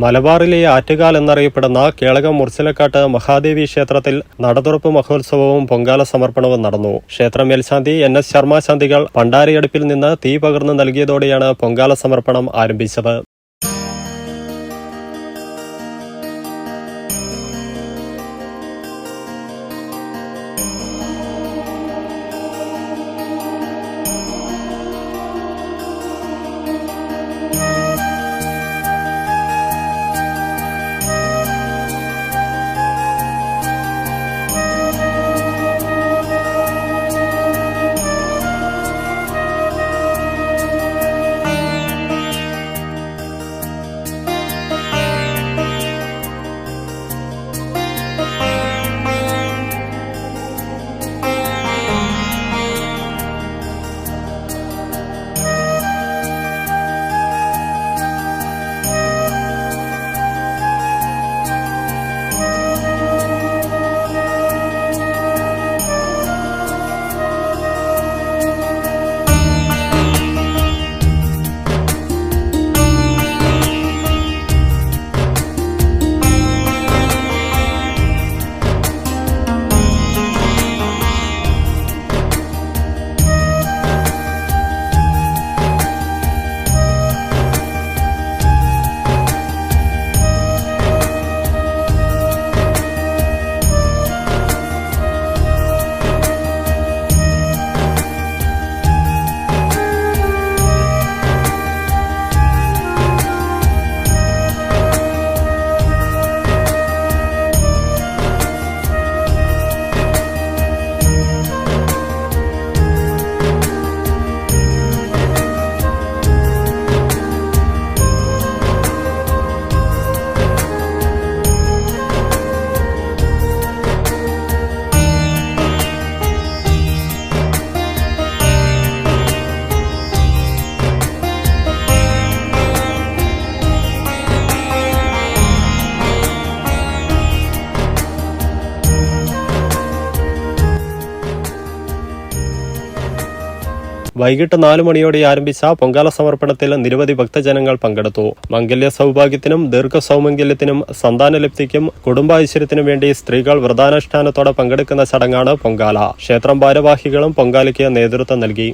മലബാറിലെ ആറ്റുകാൽ എന്നറിയപ്പെടുന്ന കേളകം മുർച്ചിലക്കാട്ട് മഹാദേവി ക്ഷേത്രത്തിൽ നടതുറപ്പ് മഹോത്സവവും പൊങ്കാല സമർപ്പണവും നടന്നു. ക്ഷേത്ര മേൽശാന്തി എൻ എസ് ശർമ്മ ശാന്തികൾ പണ്ടാരിയടുപ്പിൽ നിന്ന് തീ പകർന്നു നൽകിയതോടെയാണ് പൊങ്കാല സമർപ്പണം ആരംഭിച്ചത്. വൈകിട്ട് നാലു മണിയോടെ ആരംഭിച്ച പൊങ്കാല സമർപ്പണത്തിൽ നിരവധി ഭക്തജനങ്ങൾ പങ്കെടുത്തു. മംഗല്യ സൗഭാഗ്യത്തിനും ദീർഘ സൗമംഗല്യത്തിനും സന്താനലബ്ധിക്കും കുടുംബാശ്വര്യത്തിനും വേണ്ടി സ്ത്രീകൾ വ്രതാനുഷ്ഠാനത്തോടെ പങ്കെടുക്കുന്ന ചടങ്ങാണ് പൊങ്കാല. ക്ഷേത്രം ഭാരവാഹികളും പൊങ്കാലയ്ക്ക് നേതൃത്വം നൽകി.